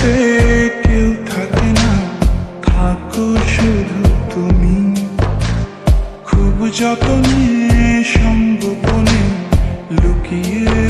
বুকেতে কেউ থাকে না থাকো শুধু তুমি। খুব যতনে সঙ্গোপনে লুকিয়ে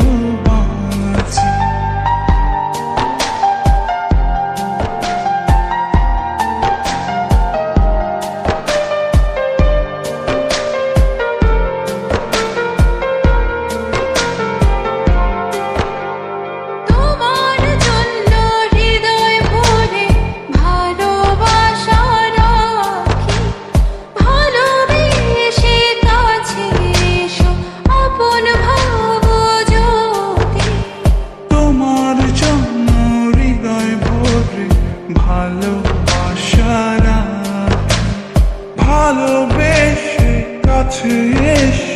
ভালোবেসে কাছে এসো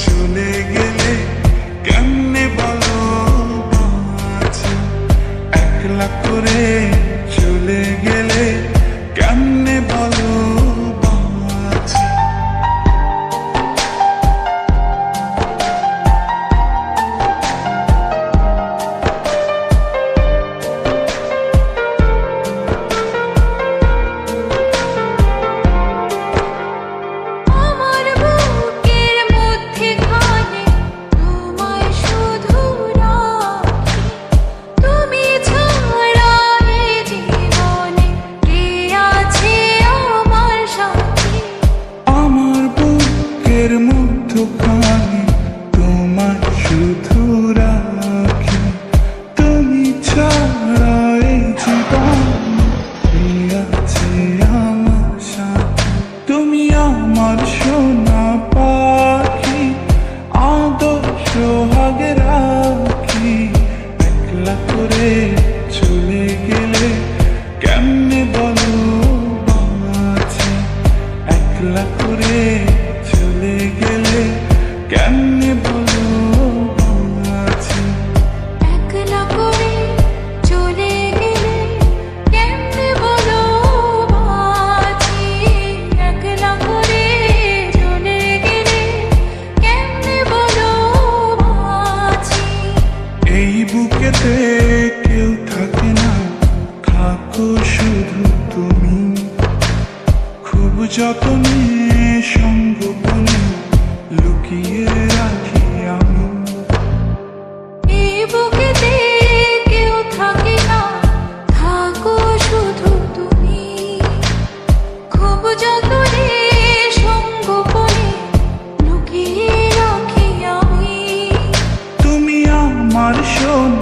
চলে গেলে কেমনে বলো বাঁচি একলা করে একলা করে চলে গেলে কেমনে বলো একলা করে চলে গেলে কেমনে বলো একলা করে চলে গেলে কেমনে বলো বাঁচি এই বুকেতে যতনে সঙ্গোপনে লুকিয়ে রাখি আমি। এই বুকেতে কেউ থাকে না থাকো শুধু তুমি। খুব যতনে সঙ্গোপনে লুকিয়ে রাখি আমি। তুমি আমার সোনা